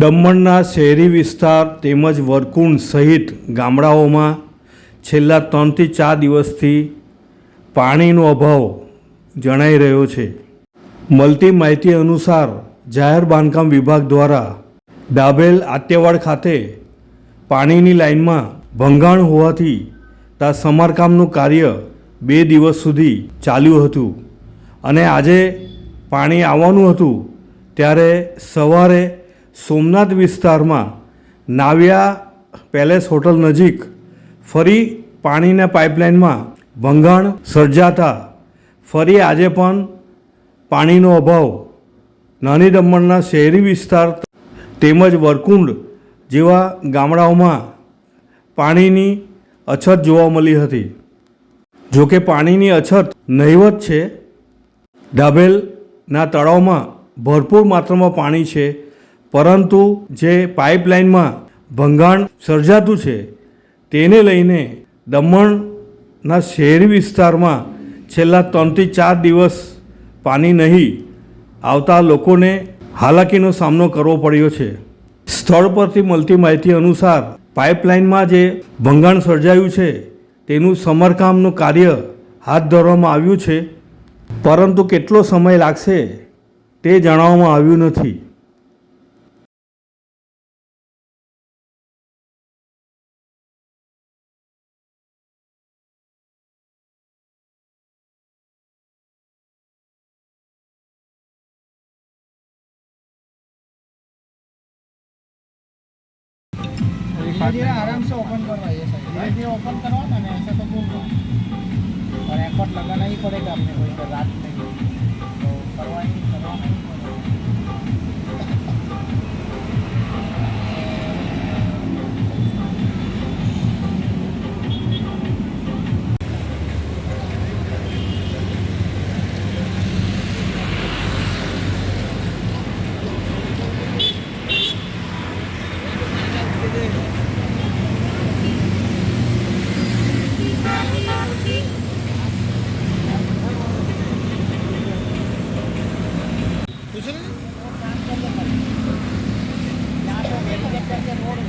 દમણના શહેરી વિસ્તાર તેમજ વરકુંડ સહિત ગામડાઓમાં છેલ્લા ત્રણથી ચાર દિવસથી પાણીનો અભાવ જણાઈ રહ્યો છે. મળતી માહિતી અનુસાર જાહેર બાંધકામ વિભાગ દ્વારા ડાબેલ આત્યવાડ ખાતે પાણીની લાઇનમાં ભંગાણ હોવાથી ત્યાં સમારકામનું કાર્ય બે દિવસ સુધી ચાલ્યું હતું અને આજે પાણી આવવાનું હતું ત્યારે સવારે સોમનાથ વિસ્તારમાં નાવિયા પેલેસ હોટલ નજીક ફરી પાણીના પાઇપલાઇનમાં ભંગાણ સર્જાતા. ફરી આજે પણ પાણીનો અભાવ. નાની દમણના શહેરી વિસ્તાર તેમજ વરકુંડ જેવા ગામડાઓમાં પાણીની અછત જોવા મળી હતી. જોકે પાણીની અછત નહીવત છે. ડાભેલના તળાવમાં ભરપૂર માત્રામાં પાણી છે. પરંતુ જે પાઇપલાઇનમાં ભંગાણ સર્જાતું છે, તેને લઈને દમણના શહેરી વિસ્તારમાં છેલ્લા ત્રણથી ચાર દિવસ પાણી નહીં આવતા લોકોને હાલાકીનો સામનો કરવો પડ્યો છે. સ્થળ પરથી મળતી માહિતી અનુસાર, પાઇપલાઇનમાં જે ભંગાણ સર્જાયું છે, તેનું સમારકામનું કાર્ય હાથ ધરવામાં આવ્યું છે. પરંતુ કેટલો સમય લાગશે, તે જણાવવામાં આવ્યું નથી. धीरे धीरे आराम से ओपन करवाइए सर धीरे धीरे ओपन करवाना ना ऐसा तो बोल दो और एफर्ट लगाना ही पड़ेगा अपने को इधर रात में तो करवाएंगे करवाना ही पड़ेगा यहाँ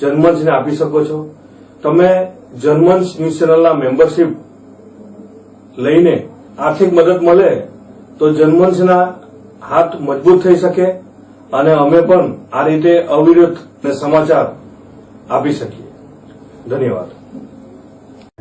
જન્મંચને આપી શકો છો. તમે જર્મન્સ ન્યૂઝ ચેનલના મેમ્બરશીપ લઈને આર્થિક મદદ મળે તો જર્મન્સના હાથ મજબૂત થઈ શકે અને અમે પણ આ રીતે અવિરત ને સમાચાર આપી શકીએ. ધન્યવાદ.